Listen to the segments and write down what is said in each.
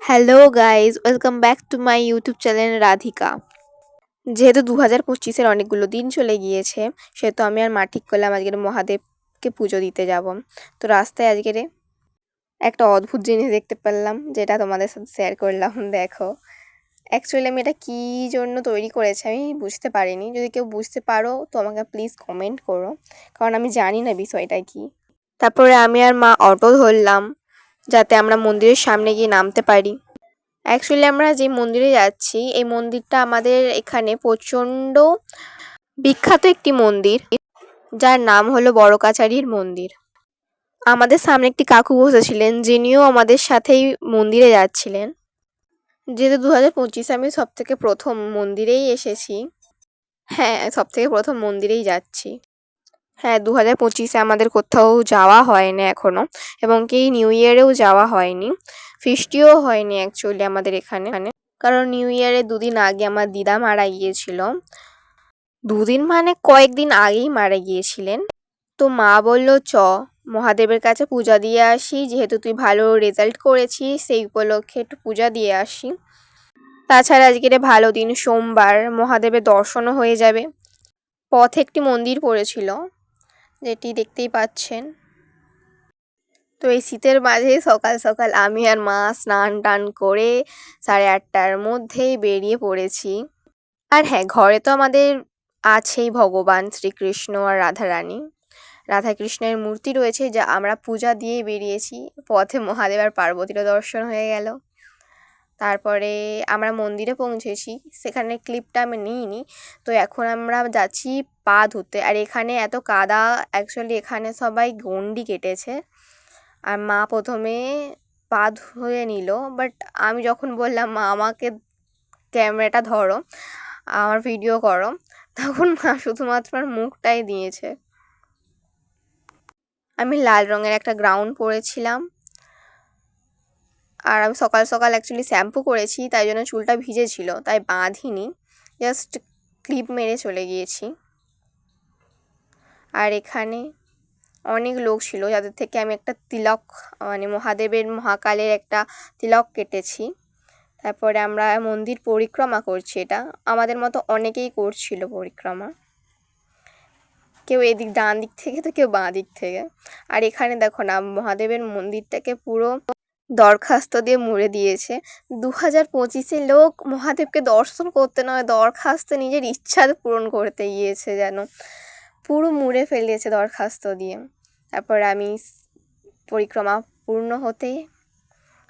Hello guys welcome back to my YouTube channel Radhika যেহেতু দু হাজার পঁচিশের অনেকগুলো দিন চলে গিয়েছে, সেহেতু আমি আর মা ঠিক করলাম আজকের মহাদেবকে পুজো দিতে যাব। তো রাস্তায় আজকের একটা অদ্ভুত জিনিস দেখতে পেলাম, যেটা তোমাদের সাথে শেয়ার করলাম। দেখো অ্যাকচুয়ালি আমি এটা কী জন্য তৈরি করেছি আমি বুঝতে পারিনি। যদি কেউ বুঝতে পারো, তো আমাকে প্লিজ কমেন্ট করো, কারণ আমি জানি না বিষয়টা কি। তারপরে আমি আর মা অটো ধরলাম যাতে আমরা মন্দিরের সামনে গিয়ে নামতে পারি। অ্যাকচুয়ালি আমরা যে মন্দিরে যাচ্ছি, এই মন্দিরটা আমাদের এখানে প্রচণ্ড বিখ্যাত একটি মন্দির, যার নাম হলো বড় কাছারির মন্দির। আমাদের সামনে একটি কাকু বসেছিলেন, যিনিও আমাদের সাথেই মন্দিরে যাচ্ছিলেন। যেহেতু দু হাজার পঁচিশে আমি সব থেকে প্রথম মন্দিরেই এসেছি। হ্যাঁ সব থেকে প্রথম মন্দিরেই যাচ্ছি। হ্যাঁ দু হাজার পঁচিশে আমাদের কোথাও যাওয়া হয়নি এখনও এবং কি নিউ ইয়ারেও যাওয়া হয়নি। ফিস্টিও হয়নি অ্যাকচুয়ালি আমাদের এখানে। কারণ নিউ ইয়ারে দুদিন আগে আমার দিদা মারা গিয়েছিল। দুদিন মানে কয়েকদিন আগেই মারা গিয়েছিলেন। তো মা বলল, চ, মহাদেবের কাছে পূজা দিয়ে আসি। যেহেতু তুই ভালো রেজাল্ট করেছিস, সেই উপলক্ষে একটু পূজা দিয়ে আসি। তাছাড়া আজকের ভালো দিন, সোমবার। মহাদেবের দর্শনও হয়ে যাবে। পথে একটি মন্দির পড়েছিল। যেটি দেখতেই পাচ্ছেন। তো এই শীতের মাঝে সকাল সকাল আমি আর মা স্নান টান করে সাড়ে আটটার মধ্যেই বেরিয়ে পড়েছি। আর হ্যাঁ ঘরে তো আমাদের আছেই ভগবান, শ্রীকৃষ্ণ আর রাধারানী। রাধাকৃষ্ণের মূর্তি রয়েছে যা আমরা পূজা দিয়েই বেরিয়েছি। পথে মহাদেব আর পার্বতীরও দর্শন হয়ে গেল। তারপরে আমরা মন্দিরে পৌঁছেছি। সেখানে ক্লিপটা আমি নিইনি। তো এখন আমরা যাচ্ছি পা ধুতে আর এখানে এত কাদা অ্যাকচুয়ালি এখানে সবাই গন্ডি কেটেছে। আর মা প্রথমে পা ধুয়ে নিল। বাট আমি যখন বললাম, মা, আমাকে ক্যামেরাটা ধরো, আমার ভিডিও করো, তখন মা শুধুমাত্র আমার মুখটাই দিয়েছে। আমি লাল রঙের একটা গ্রাউন্ড পরেছিলাম। আর আমি সকাল সকাল অ্যাকচুয়ালি শ্যাম্পু করেছি, তাই জন্য চুলটা ভিজেছিল, তাই বাঁধিনি জাস্ট ক্লিপ মেরে চলে গিয়েছি। আর এখানে অনেক লোক ছিল, যাদের থেকে আমি একটা তিলক মানে মহাদেবের মহাকালের একটা তিলক কেটেছি। তারপরে আমরা মন্দির পরিক্রমা করছি এটা, আমাদের মতো অনেকেই করছিল পরিক্রমা। কেউ এদিক ডান দিক থেকে, তো কেউ বাঁ দিক থেকে। আর এখানে দেখো না, মহাদেবের মন্দিরটাকে পুরো দরখাস্ত দিয়ে মুড়ে দিয়েছে। দু হাজার পঁচিশে লোক মহাদেবকে দর্শন করতে নয়, দরখাস্ত নিজের ইচ্ছা পূরণ করতে গিয়েছে যেন। পুরো মুড়ে ফেলিয়েছে দরখাস্ত দিয়ে। তারপর আমি পরিক্রমা পূর্ণ হতে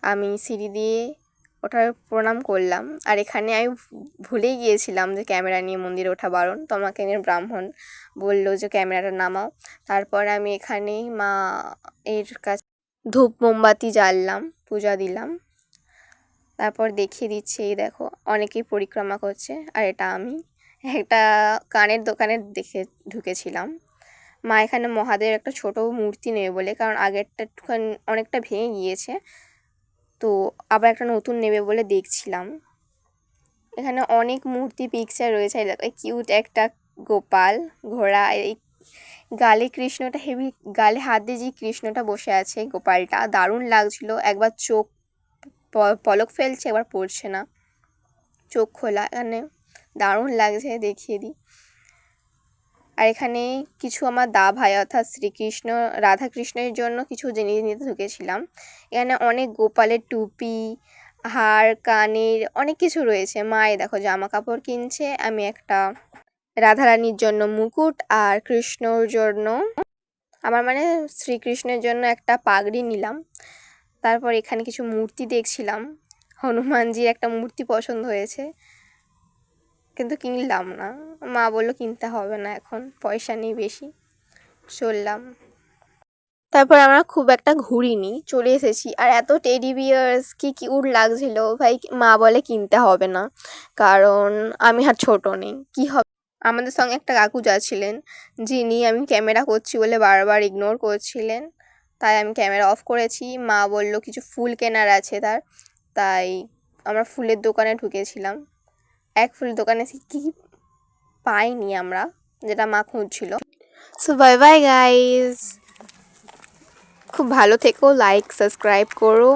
আমি সিঁড়ি দিয়ে ওঠার প্রণাম করলাম। আর এখানে আমি ভুলেই গিয়েছিলাম যে ক্যামেরা নিয়ে মন্দিরে ওঠা বারণ। তো আমাকে নিয়ে ব্রাহ্মণ বলল যে ক্যামেরাটা নামাও। তারপর আমি এখানেই মা এর কাছে ধূপ মোমবাতি জ্বাললাম, পূজা দিলাম। তারপর দেখিয়ে দিচ্ছে, এই দেখো, অনেকেই পরিক্রমা করছে, আর এটা আমি। একটা কানের দোকানে দেখে ঢুকেছিলাম। মা এখানে মহাদেবের একটা ছোট মূর্তি নেবে বলে, কারণ আগেরটা একটুখানি অনেকটা ভেঙে গিয়েছে। তো আবার একটা নতুন নেবে বলে দেখছিলাম। এখানে অনেক মূর্তি পিকচার রয়েছে কিউট একটা গোপাল ঘোড়া, এই গালে কৃষ্ণটা হেভি, গালে হাত দিয়ে যে কৃষ্ণটা বসে আছে গোপালটা, দারুণ লাগছিল। একবার চোখ পলক ফেলছে, একবার পড়ছে না। চোখ খোলা এখানে দারুণ লাগছে, দেখিয়ে দিই। আর এখানে কিছু আমার দা ভাই, অর্থাৎ শ্রীকৃষ্ণ, রাধাকৃষ্ণের জন্য কিছু জিনিস নিতে ঢুকেছিলাম। এখানে অনেক গোপালের টুপি, হার, কানের অনেক কিছু রয়েছে। মায়ে দেখো জামা কাপড় কিনছে, আমি একটা রাধারানীর জন্য মুকুট আর কৃষ্ণর জন্য, আমার মানে শ্রীকৃষ্ণের জন্য একটা পাগড়ি নিলাম। তারপর এখানে কিছু মূর্তি দেখছিলাম। হনুমানজির একটা মূর্তি পছন্দ হয়েছে। কিন্তু কিনলাম না। মা বলল, কিনতে হবে না এখন, পয়সা নেই বেশি। চললাম। তারপর আমরা খুব একটা ঘুরিনি, চলে এসেছি। আর এত টেডি বিয়ার্স কি কিউট লাগছিল। ভাই, মা বলে, কিনতে হবে না। কারণ আমি আর ছোট নেই। কি হবে? আমাদের সঙ্গে একটা কাকু যাচ্ছিলেন, যিনি আমি ক্যামেরা করছি বলে বারবার ইগনোর করছিলেন। তাই আমি ক্যামেরা অফ করেছি। মা বলল, কিছু ফুল কেনার আছে তার। তাই আমরা ফুলের দোকানে ঢুকেছিলাম। এক ফুল দোকানে কি পাইনি আমরা, যেটা মা খুঁজছিল। সো বাই বাই গাইজ খুব ভালো থেকো লাইক সাবস্ক্রাইব করো।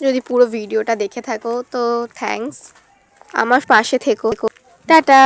যদি পুরো ভিডিওটা দেখে থাকো, তো থ্যাঙ্কস আমার পাশে থেকো। টাটা।